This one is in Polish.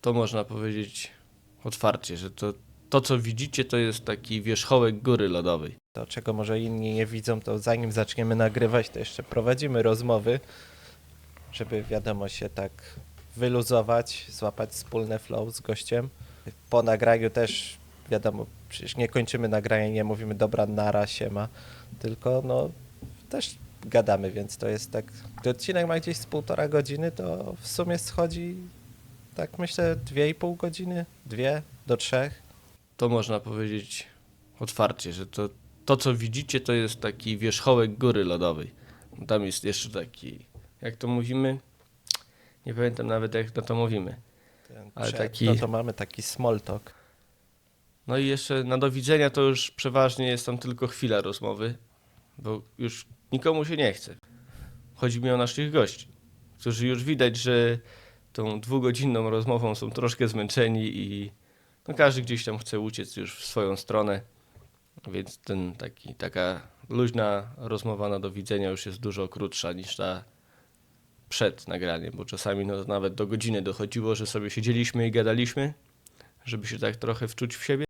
to można powiedzieć otwarcie, że to, to co widzicie, to jest taki wierzchołek góry lodowej. To, czego może inni nie widzą, to zanim zaczniemy nagrywać, to jeszcze prowadzimy rozmowy, żeby wiadomo się tak wyluzować, złapać wspólne flow z gościem. Po nagraniu też, wiadomo, przecież nie kończymy nagrania, nie mówimy dobra, nara, siema, tylko no też gadamy, więc to jest tak, gdy odcinek ma gdzieś z półtora godziny, to w sumie schodzi tak myślę dwie i pół godziny, dwie do trzech. To można powiedzieć otwarcie, że to, to co widzicie, to jest taki wierzchołek góry lodowej. Tam jest jeszcze taki, jak to mówimy, nie pamiętam nawet jak na to mówimy. Ten Ale przed, taki- No to mamy taki small talk. No i jeszcze na do widzenia to już przeważnie jest tam tylko chwila rozmowy, bo już nikomu się nie chce. Chodzi mi o naszych gości, którzy już widać, że tą dwugodzinną rozmową są troszkę zmęczeni i no każdy gdzieś tam chce uciec już w swoją stronę, więc ten taki, taka luźna rozmowa na do widzenia już jest dużo krótsza niż ta przed nagraniem, bo czasami no, nawet do godziny dochodziło, że sobie siedzieliśmy i gadaliśmy, żeby się tak trochę wczuć w siebie.